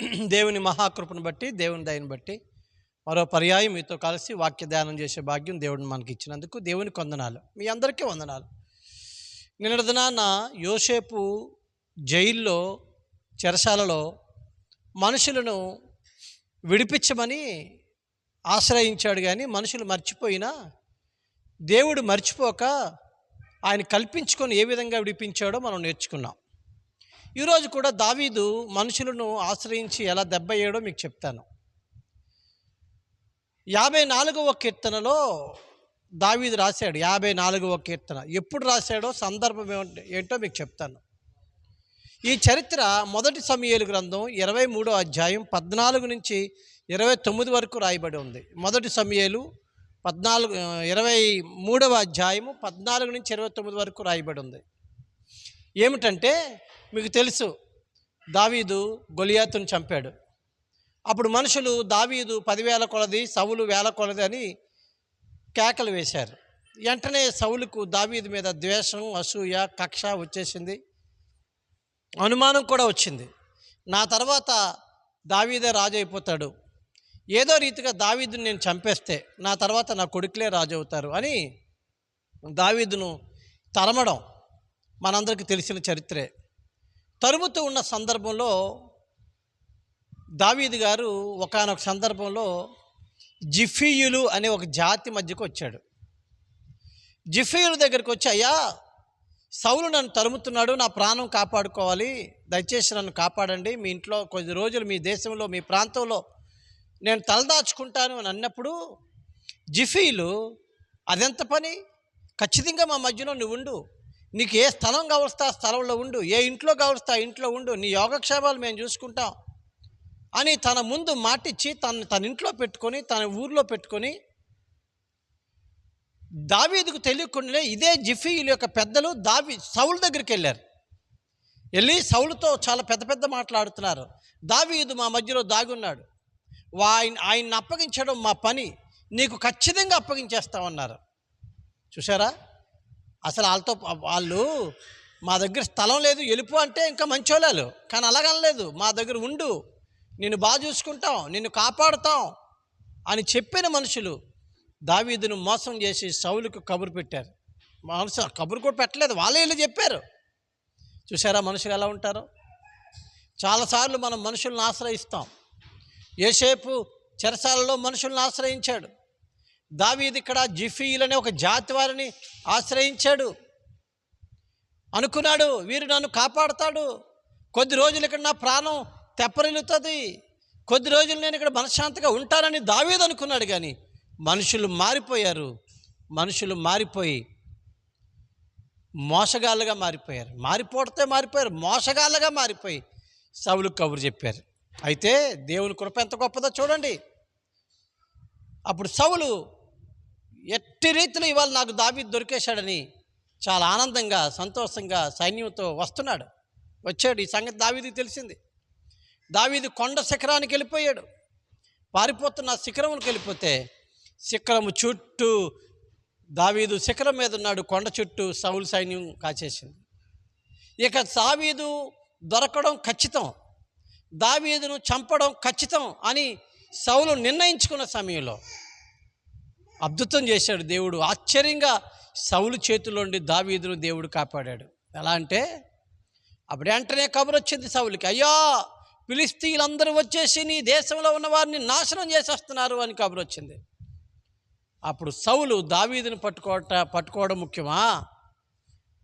దేవుని మహాకృపను బట్టి దేవుని దయని బట్టి మరో పర్యాయం మీతో కలిసి వాక్య ధ్యానం చేసే భాగ్యం దేవుడిని మనకి ఇచ్చినందుకు దేవునికి వందనాలు మీ అందరికీ వందనాలు. నిన్నటి దినాన యోసేపు జైల్లో చెరసాలలో మనుషులను విడిపించమని ఆశ్రయించాడు కానీ మనుషులు మర్చిపోయినా దేవుడు మర్చిపోక ఆయన కల్పించుకొని ఏ విధంగా విడిపించాడో మనం నేర్చుకున్నాం. ఈరోజు కూడా దావీదు మనుషులను ఆశ్రయించి ఎలా దెబ్బయ్యాడో మీకు చెప్తాను. యాభై నాలుగవ కీర్తనలో దావీదు రాశాడు. యాభై నాలుగవ కీర్తన. ఎప్పుడు రాశాడో సందర్భం ఏంటో మీకు చెప్తాను. ఈ చరిత్ర మొదటి సమయలు గ్రంథం ఇరవై మూడో అధ్యాయం పద్నాలుగు నుంచి ఇరవై తొమ్మిది వరకు రాయబడి ఉంది. మొదటి సమయలు పద్నాలుగు ఇరవై మూడవ అధ్యాయము పద్నాలుగు నుంచి ఇరవై తొమ్మిది వరకు రాయబడి ఉంది. ఏమిటంటే మీకు తెలుసు దావీదు గొలియాతును చంపాడు. అప్పుడు మనుషులు దావీదు పదివేల కొలది సవులు వేల కొలది అని కేకలు వేశారు. వెంటనే సవులకు దావీదు మీద ద్వేషం అసూయ కక్ష వచ్చేసింది. అనుమానం కూడా వచ్చింది. నా తర్వాత దావీదే రాజు అయిపోతాడు. ఏదో రీతిగా దావీదుని నేను చంపేస్తే నా తర్వాత నా కొడుకులే రాజు అవుతారు అని దావీదును తరమడం మనందరికీ తెలిసిన చరిత్రే. తరుముతూ ఉన్న సందర్భంలో దావీదు గారు ఒకానొక సందర్భంలో జిఫీయులు అనే ఒక జాతి మధ్యకు వచ్చాడు. జిఫీయుల దగ్గరికి వచ్చి అయ్యా సౌలు నన్ను తరుముతున్నాడు నా ప్రాణం కాపాడుకోవాలి. దయచేసి నన్ను కాపాడండి. మీ ఇంట్లో కొద్ది రోజులు మీ దేశంలో మీ ప్రాంతంలో నేను తలదాచుకుంటాను అని అన్నప్పుడు జిఫీలు అదెంత పని? ఖచ్చితంగా మా మధ్యలో నువ్వు ఉండు. నీకు ఏ స్థలం కావలిస్తే ఆ స్థలంలో ఉండు ఏ ఇంట్లో కావలిస్తే ఆ ఇంట్లో ఉండు నీ యోగక్షేమాలు మేము చూసుకుంటాం అని తన ముందు మాటిచ్చి తను తన ఇంట్లో పెట్టుకొని తన ఊర్లో పెట్టుకొని దావీదుకు తెలియకుండానే ఇదే జిఫీల యొక్క పెద్దలు దావీ సౌలు దగ్గరికి వెళ్ళారు. వెళ్ళి సౌలుతో చాలా పెద్ద పెద్ద మాట్లాడుతున్నారు. దావీదు మా మధ్యలో దాగున్నాడు. ఆయన ఆయన్ని అప్పగించడం మా పని నీకు ఖచ్చితంగా అప్పగించేస్తామన్నారు. చూసారా అసలు వాళ్ళతో వాళ్ళు మా దగ్గర స్థలం లేదు ఎలుపు అంటే ఇంకా మంచోళ్ళు కానీ అలాగనలేదు మా దగ్గర ఉండు నిన్ను బాగా చూసుకుంటాం నిన్ను కాపాడుతాం అని చెప్పిన మనుషులు దావీదును మోసం చేసి సౌలుకు కబురు పెట్టారు. మనుషులు కబురు కూడా పెట్టలేదు. వాళ్ళే వీళ్ళు చెప్పారు. చూసారా మనుషులు ఎలా ఉంటారు? చాలాసార్లు మనం మనుషులను ఆశ్రయిస్తాం. ఏసేపు చెరసాలలో మనుషులను ఆశ్రయించాడు. దావీది ఇక్కడ జిఫీయులనే ఒక జాతి వారిని ఆశ్రయించాడు. అనుకున్నాడు వీరు నన్ను కాపాడుతాడు. కొద్ది రోజులు ఇక్కడ నా ప్రాణం తెప్పరిల్లుతుంది. కొద్ది రోజులు నేను ఇక్కడ మనశ్శాంతిగా ఉంటానని దావీదు అనుకున్నాడు కానీ మనుషులు మారిపోయారు. మనుషులు మారిపోయి మోసగాళ్ళుగా మారిపోయారు. మారిపోతే మారిపోయారు మోసగాళ్ళగా మారిపోయి సవులు కబురు చెప్పారు. అయితే దేవుని కృప ఎంత గొప్పదో చూడండి. అప్పుడు సవులు ఎట్టి రీతిలో ఇవాళ నాకు దావీ దొరికేశాడని చాలా ఆనందంగా సంతోషంగా సైన్యంతో వస్తున్నాడు. వచ్చాడు. ఈ సంగతి దావీదికి తెలిసింది. దావీది కొండ శిఖరానికి వెళ్ళిపోయాడు. పారిపోతున్న శిఖరములకు వెళ్ళిపోతే శిఖరము చుట్టూ దావీదు శిఖరం మీద ఉన్నాడు. కొండ చుట్టూ సౌలు సైన్యం కాచేసింది. ఇక దావీదు దొరకడం ఖచ్చితం. దావీదును చంపడం ఖచ్చితం అని సౌలు నిర్ణయించుకున్న సమయంలో అద్భుతం చేశాడు దేవుడు. ఆశ్చర్యంగా సౌలు చేతిలోండి దావీదును దేవుడు కాపాడాడు. ఎలా అంటే అప్పుడు వెంటనే కబురు వచ్చింది సౌలికి అయ్యా పిలిస్తీలందరూ వచ్చేసి నీ దేశంలో ఉన్న వారిని నాశనం చేసేస్తున్నారు అని కబురు వచ్చింది. అప్పుడు సౌలు దావీదుని పట్టుకోవట పట్టుకోవడం ముఖ్యమా?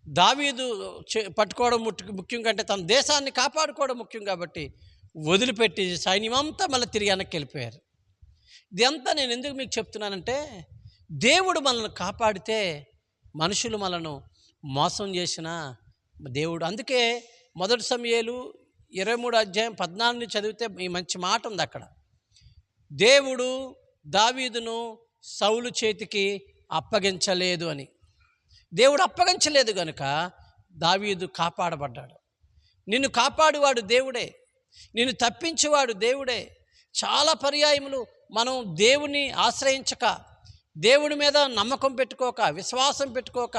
దావీదు పట్టుకోవడం ముఖ్యం కంటే తన దేశాన్ని కాపాడుకోవడం ముఖ్యం కాబట్టి వదిలిపెట్టి సైన్యం అంతా మళ్ళీ తిరిగి వెనక్కి వెళ్ళిపోయారు. ఇదంతా నేను ఎందుకు మీకు చెప్తున్నానంటే దేవుడు మనల్ని కాపాడితే మనుషులు మనను మోసం చేసిన దేవుడు. అందుకే మొదటి సమయాలు ఇరవై మూడు అధ్యాయం పద్నాలుగు చదివితే ఈ మంచి మాట ఉంది అక్కడ. దేవుడు దావీదును సౌలు చేతికి అప్పగించలేదు అని. దేవుడు అప్పగించలేదు కనుక దావీదు కాపాడబడ్డాడు. నిన్ను కాపాడువాడు దేవుడే. నిన్ను తప్పించేవాడు దేవుడే. చాలా పర్యాయములు మనం దేవుని ఆశ్రయించక దేవుడి మీద నమ్మకం పెట్టుకోక విశ్వాసం పెట్టుకోక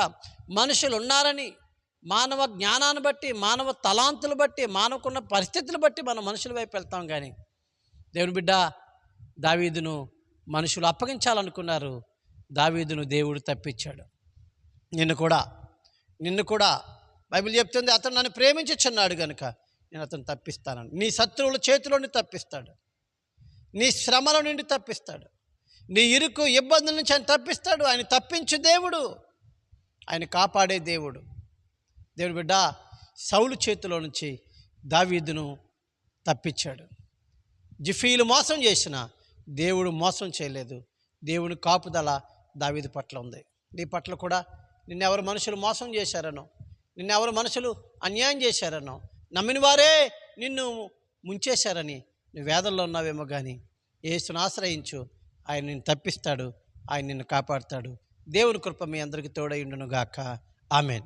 మనుషులు ఉన్నారని మానవ జ్ఞానాన్ని బట్టి మానవ తలాంతులు బట్టి మానవకున్న పరిస్థితులు బట్టి మనం మనుషుల వైపు వెళ్తాం కానీ దేవుని బిడ్డ దావీదును మనుషులు అప్పగించాలనుకున్నారు. దావీదును దేవుడు తప్పించాడు. నిన్ను కూడా నిన్ను కూడా బైబిల్ చెప్తుంది అతను నన్ను ప్రేమించుచున్నాడు కనుక నేను అతను తప్పిస్తానని. నీ శత్రువుల చేతిలో తప్పిస్తాడు. నీ శ్రమల నుండి తప్పిస్తాడు. నీ ఇరుకు ఇబ్బందుల నుంచి ఆయన తప్పిస్తాడు. ఆయన తప్పించు దేవుడు. ఆయన కాపాడే దేవుడు. దేవుడు బిడ్డ సౌలు చేతిలో నుంచి దావీదును తప్పించాడు. జిఫీలు మోసం చేసిన దేవుడు మోసం చేయలేదు. దేవుని కాపుదల దావీదు పట్ల ఉంది. నీ పట్ల కూడా నిన్నెవరు మనుషులు మోసం చేశారనో నిన్నెవరు మనుషులు అన్యాయం చేశారనో నమ్మిన వారే నిన్ను ముంచేశారని నువ్వు వేదల్లో ఉన్నావేమో కానీ ఏసును ఆశ్రయించు. ఆయన నిన్ను తప్పిస్తాడు ఆయన నిన్ను కాపాడుతాడు. దేవుని కృప మీ అందరికీ తోడై గాక ఆమెన్.